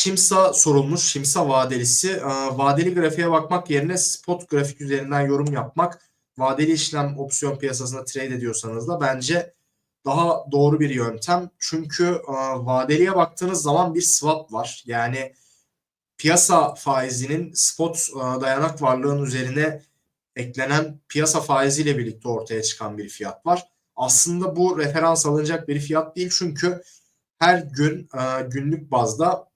Çimsa sorulmuş. Çimsa vadelisi. Ee, vadeli grafiğe bakmak yerine spot grafik üzerinden yorum yapmak vadeli işlem opsiyon piyasasında trade ediyorsanız da bence daha doğru bir yöntem. Çünkü e, vadeliye baktığınız zaman bir swap var. Yani piyasa faizinin spot e, dayanak varlığın üzerine eklenen piyasa faiziyle birlikte ortaya çıkan bir fiyat var. Aslında bu referans alınacak bir fiyat değil çünkü her gün e, günlük bazda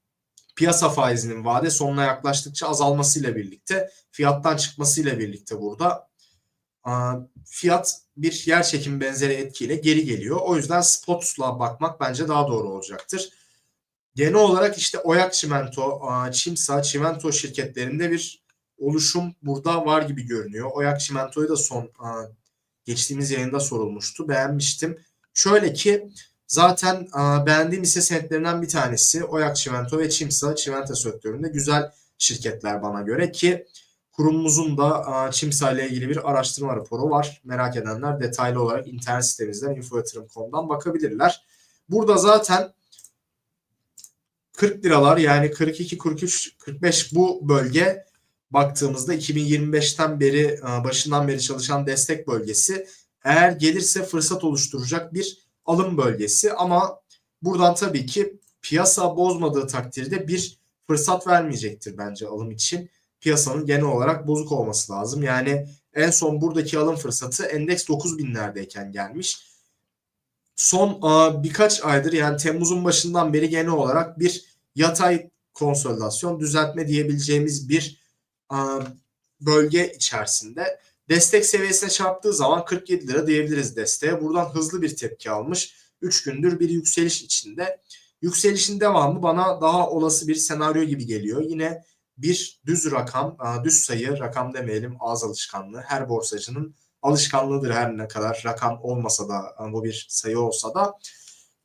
piyasa faizinin vade sonuna yaklaştıkça azalmasıyla birlikte fiyattan çıkmasıyla birlikte burada e, fiyat bir yer çekimi benzeri etkiyle geri geliyor. O yüzden spotla bakmak bence daha doğru olacaktır. Genel olarak işte Oyak Çimento, e, Çimsa, Çimento şirketlerinde bir oluşum burada var gibi görünüyor. Oyak Çimento'yu da son e, geçtiğimiz yayında sorulmuştu. Beğenmiştim. Şöyle ki zaten e, beğendiğim hisse senetlerinden bir tanesi Oyak Çimento ve Çimsa çimento sektöründe güzel şirketler bana göre ki kurumumuzun da e, Çimsa ile ilgili bir araştırma raporu var. Merak edenler detaylı olarak internet sitemizden infoyatırım.com'dan bakabilirler. Burada zaten 40 liralar yani 42, 43, 45 bu bölge baktığımızda 2025'ten beri başından beri çalışan destek bölgesi eğer gelirse fırsat oluşturacak bir alım bölgesi ama buradan tabii ki piyasa bozmadığı takdirde bir fırsat vermeyecektir bence alım için. Piyasanın genel olarak bozuk olması lazım. Yani en son buradaki alım fırsatı endeks 9000'lerdeyken gelmiş. Son birkaç aydır yani Temmuz'un başından beri genel olarak bir yatay konsolidasyon düzeltme diyebileceğimiz bir bölge içerisinde. Destek seviyesine çarptığı zaman 47 lira diyebiliriz desteğe. Buradan hızlı bir tepki almış. 3 gündür bir yükseliş içinde. Yükselişin devamı bana daha olası bir senaryo gibi geliyor. Yine bir düz rakam, düz sayı, rakam demeyelim ağız alışkanlığı. Her borsacının alışkanlığıdır her ne kadar rakam olmasa da bu bir sayı olsa da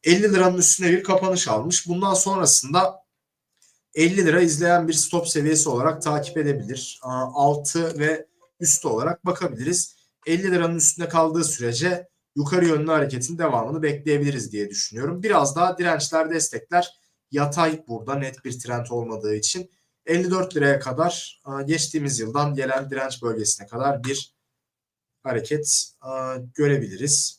50 liranın üstüne bir kapanış almış. Bundan sonrasında 50 lira izleyen bir stop seviyesi olarak takip edebilir. Altı ve üstü olarak bakabiliriz. 50 liranın üstünde kaldığı sürece yukarı yönlü hareketin devamını bekleyebiliriz diye düşünüyorum. Biraz daha dirençler, destekler yatay burada net bir trend olmadığı için 54 liraya kadar geçtiğimiz yıldan gelen direnç bölgesine kadar bir hareket görebiliriz.